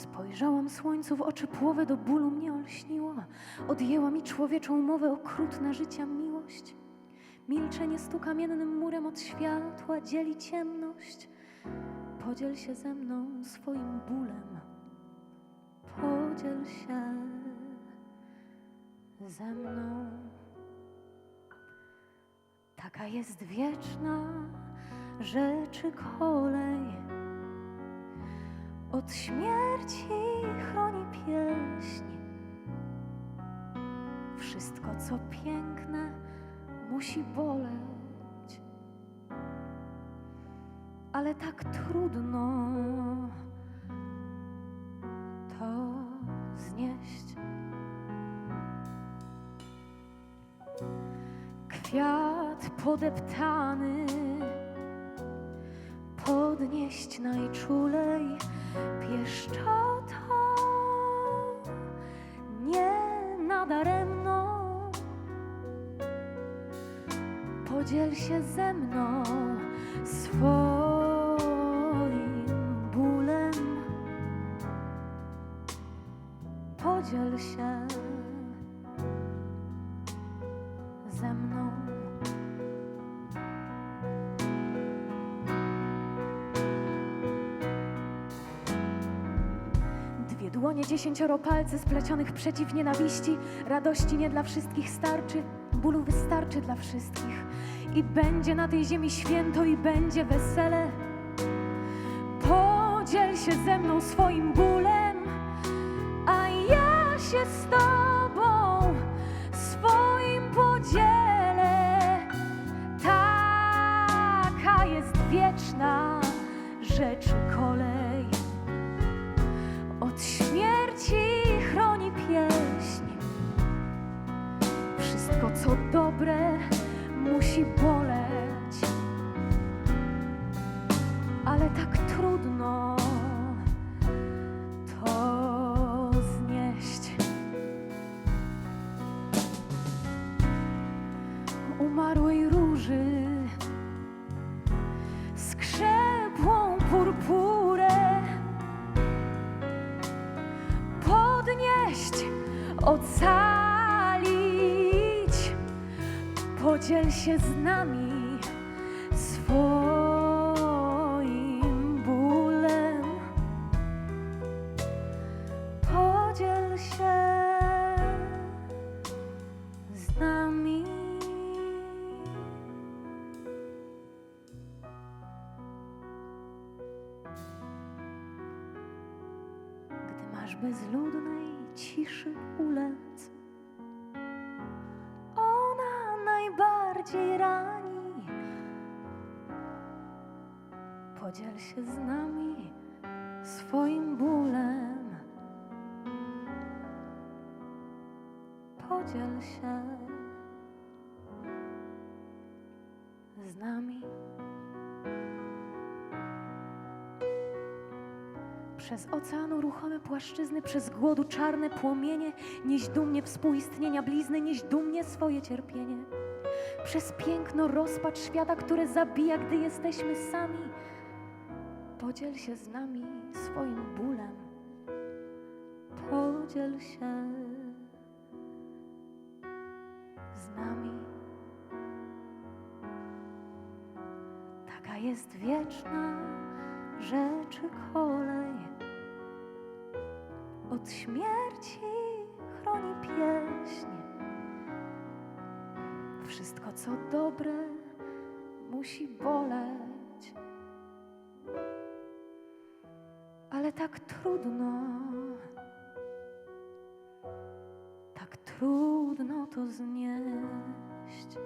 Spojrzałam słońcu w oczy, połowę do bólu mnie olśniło. Odjęła mi człowieczą mowę, okrutna życia miłość. Milczenie stu kamiennym murem od światła dzieli ciemność. Podziel się ze mną swoim bólem. Podziel się ze mną. Taka jest wieczna rzeczy kolej. Od śmierci chroni pieśń. Wszystko, co piękne, musi boleć. Ale tak trudno to znieść. Kwiat podeptany podnieść najczulej pieszczota nie nadaremno. Podziel się ze mną swoim bólem. Podziel się dłonie, dziesięcioro palcy splecionych przeciw nienawiści. Radości nie dla wszystkich starczy, bólu wystarczy dla wszystkich. I będzie na tej ziemi święto i będzie wesele. Podziel się ze mną swoim bólem, a ja się z tobą co dobre, musi boleć. Ale tak trudno to znieść. Umarłej róży skrzepłą purpurę podnieść, ocalić. Podziel się z nami swoim bólem. Podziel się z nami. Gdy masz bezludnej ciszy najbardziej rani. Podziel się z nami swoim bólem. Podziel się z nami. Przez ocean ruchome płaszczyzny, przez głodu czarne płomienie, nieś dumnie współistnienia blizny, nieś dumnie swoje cierpienie. Przez piękno rozpacz świata, które zabija, gdy jesteśmy sami. Podziel się z nami swoim bólem. Podziel się z nami. Taka jest wieczna rzeczy kolej. Od śmierci Wszystko, co dobre, musi boleć. Ale tak trudno, tak trudno to znieść.